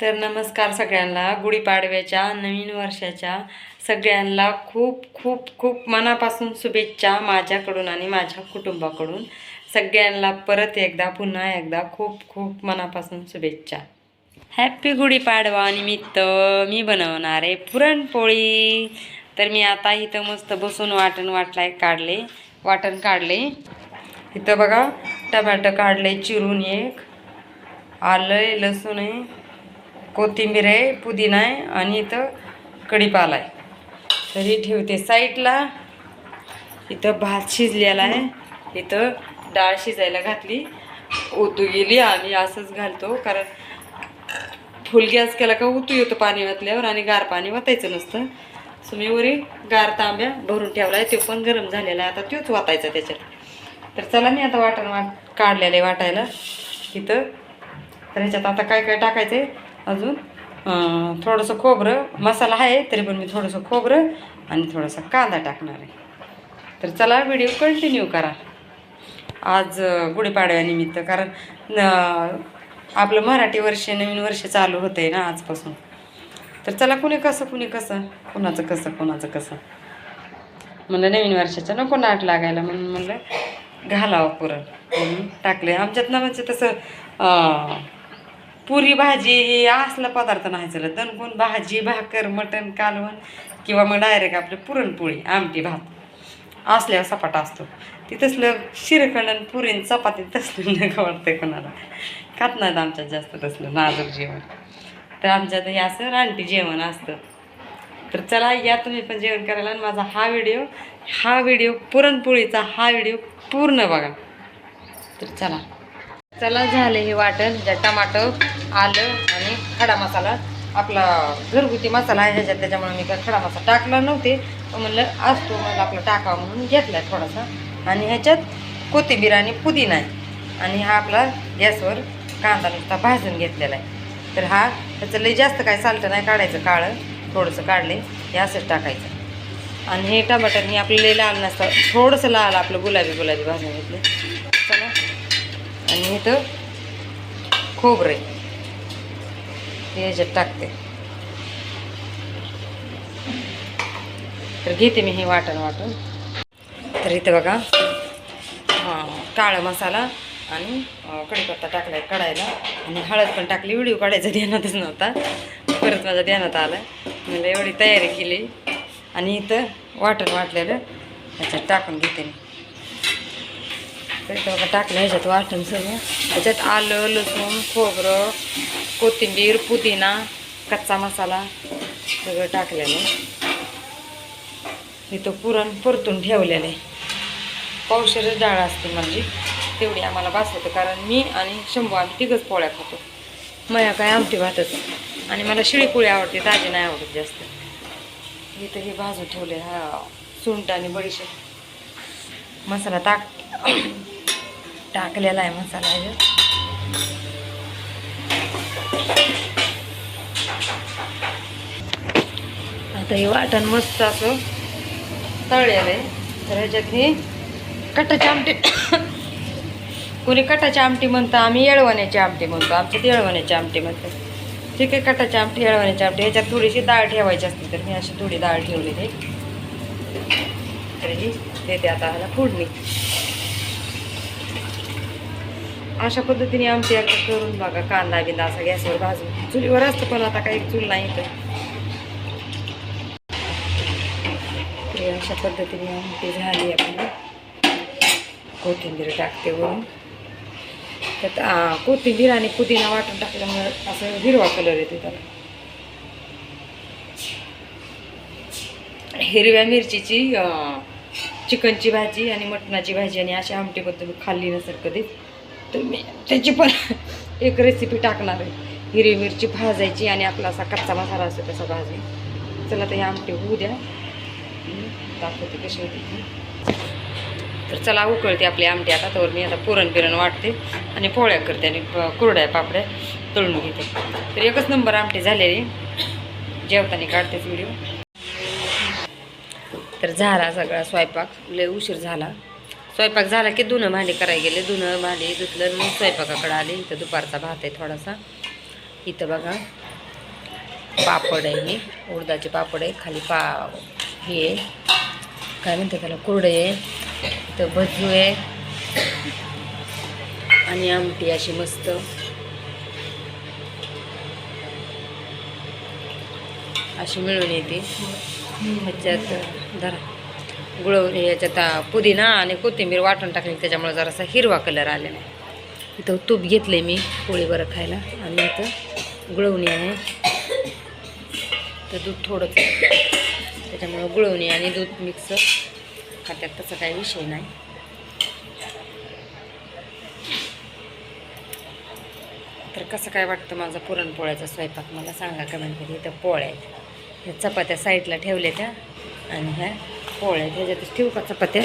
तर नमस्कार सगळ्यांना गुढीपाडव्याच्या नवीन वर्षाच्या सगळ्यांना खूप खूप खूप मनापासून शुभेच्छा माझ्याकडून आणि माझ्या कुटुंबाकडून. सगळ्यांना परत एकदा पुन्हा एकदा खूप खूप मनापासून शुभेच्छा. हॅप्पी गुढीपाडवा निमित्त मी बनवणार आहे पुरणपोळी. तर मी आता इथं मस्त बसून वाटण वाटलाय काढले वाटण काढले. इथं बघा टमॅटो काढले चिरून एक. आलं आहे लसूण आहे. कोथिंबीर आहे पुदिना आहे आणि इथं कढीपाला आहे. तर ही ठेवते साईडला. इथं भात शिजलेला आहे. इथं डाळ शिजायला घातली. ओतू गेली आणि असंच घालतो कारण फुल गॅस केला का उतू येतो पाणी वातल्यावर आणि गार पाणी वातायचं नसतं. सो मी वरी गार तांब्या भरून ठेवला आहे तो पण गरम झालेला आहे. आता तोच वाटायचा त्याच्यात. तर चला मी आता वाटण वाट काढलेलं आहे वाटायला. इथं. तर ह्याच्यात आता काय काय टाकायचं आहे अजून? थोडंसं खोबरं मसाला आहे तरी पण मी थोडंसं खोबरं आणि थोडासा कांदा टाकणार आहे. तर चला व्हिडिओ कंटिन्यू करा. आज गुढीपाडव्यानिमित्त कारण आपलं मराठी वर्ष नवीन वर्ष चालू होतं आहे ना आजपासून. तर चला कुणी कसं कुणी कसं? कुणाचं कसं कुणाचं कसं? म्हणलं नवीन वर्षाचं नको नाट लागायला म्हणून म्हणलं घालावं पुरण. म्हणून टाकलं आमच्यात ना म्हणजे तसं पुरी भाजी हे असला पदार्थ नाही चालत. दणकून भाजी भाकर मटण कालवण किंवा मग डायरेक्ट आपली पुरणपोळी आमटी भात असल्यावर सपाटा असतो. ती तसलं शिरखंड आणि पुरीन चपाती तसलं नका वाटतं कोणाला? खात नाहीत आमच्यात जास्त तसलं नाजूक जेवण. तर आमच्यात हे असं रानटी जेवण असतं. तर चला या तुम्ही पण जेवण करायला आणि माझा हा व्हिडिओ हा व्हिडिओ पुरणपोळीचा हा व्हिडिओ पूर्ण बघा. तर चला. चला झाले हे वाटण ज्या टमाटर आलं आणि खडा मसाला. आपला घरगुती मसाला आहे ह्याच्यात त्याच्यामुळे मी काय खडा मसाला टाकला नव्हते. पण म्हणलं असतो मला आपला टाकावा म्हणून घेतला थोडासा. आणि ह्याच्यात कोथिंबीर आणि पुदिना आहे. आणि हा आपला गॅसवर कांदा नुसता भाजून घेतलेला आहे. तर हा त्याचं लई जास्त काय चालतं नाही काढायचं काळं थोडंसं काढले हे असंच टाकायचं. आणि हे टमाटर आपलं लई लाल नसतं थोडंसं लाल आपलं गुलाबी गुलाबी भाजून घेतलं चला. आणि इथं खोबरे हे टाकते. तर घेते मी हे वाटण वाटून. तर इथं बघा काळा मसाला आणि कडीपत्ता कढीपत्ता टाकलाय कढायला. आणि हळद पण टाकली व्हिडिओ काढायचा ध्यानातच नव्हता. परत माझ्या ध्यानात आला म्हणजे एवढी तयारी केली. आणि इथं वाटण वाटलेलं ह्याच्यात टाकून घेते मी. बघा टाकलं ह्याच्यात वाटण सगळं. त्याच्यात आलं लसूण खोबरं कोथिंबीर पुदिना कच्चा मसाला सगळं टाकलेलं इथं पुरण परतून ठेवलेलं आहे. पावशेरच डाळ असते माझी तेवढी आम्हाला बास होतं कारण मी आणि शंभू आम्ही तिघंच पोळ्या खातो. मया काय आमटी भातच. आणि मला शिळीपोळी आवडते ताजी नाही आवडत जास्त. इथं हे भाजून ठेवले हा सुंट आणि बडीशेप. मसाला टाक. टाकलेला आहे मसाला ह्याच्यात आता हे वाटण मस्त असं तळलेलं आहे. तर ह्याच्यात हे कटाची आमटी. कोणी कटाची आमटी म्हणतं आम्ही येळवण्याची आमटी म्हणतो. आमच्यात येळवण्याची आमटी म्हणतात. ठीक आहे कटाची आमटी येळवण्याची आमटी. ह्याच्यात थोडीशी डाळ ठेवायची असते तर मी अशी थोडी डाळ ठेवलेली तर ही देते आता ह्याला फोडणी. अशा पद्धतीने आमटी आता करून बघा कांदा बिंदा असा गॅसवर भाजून. चुलीवर असतं पण आता काही चूल नाही तर अशा पद्धतीने आमटी झाली आपली कोथिंबीर टाकते वरून. त्यात कोथिंबीर आणि पुदिना वाटून टाकल्यामुळे असं हिरवा कलर येते त्याला. हिरव्या मिरचीची चिकनची भाजी आणि मटणाची भाजी आणि अशा आमटीबद्दल खाल्ली नसेल कधीच तर मी त्याची पण एक रेसिपी टाकणार आहे. हिरवी मिरची भाजायची आणि आपला असा कच्चा मसाला असतो तसा भाजून. चला तर हे आमटे होऊ द्या. दाखवते कशी होती ती. तर चला उकळते आपली आमटी आता. तर मी आता पुरण बिरण वाटते आणि पोळ्या करते आणि कुरड्या पापड्या तळून घेते. तर एकच नंबर आमटी झालेली. जेवताना काढतेच व्हिडिओ तर झाला सगळा स्वयंपाक. लय उशीर झाला. स्वयंपाक झाला की धुणं भांडी करायला गेले. धुणं भांडी धुतलं मग स्वयंपाकाकडे आले. इथं दुपारचा भात आहे थोडासा. इथं बघा पापड आहे हे. उडदाचे पापड आहे. खाली पा हे आहे. काय म्हणते त्याला? कुरडे आहे. इथं भजू आहे. आणि आमटी अशी मस्त. अशी मिळून येते. ह्याच्यात धरा. गुळवणी याच्यात पुदिना आणि कोथिंबीर वाटून टाकली. त्याच्यामुळे जरासा हिरवा कलर आलेला आहे इथं तूप घेतले मी पोळी बरं खायला. आणि इथं गुळवणी आहे तर दूध थोडंच त्याच्यामुळं गुळवणी आणि दूध मिक्स खात्यात तसा काही विषय नाही. तर कसं काय वाटतं माझा पुरणपोळ्याचा स्वयंपाक? मला सांगा कमेंटमध्ये इथं पोळ्या आहेत. ह्या चपात्या साईडला ठेवल्या त्या आणि ह्या पोळ्या आहेत ह्याच्यातच ठेवू का चपात्या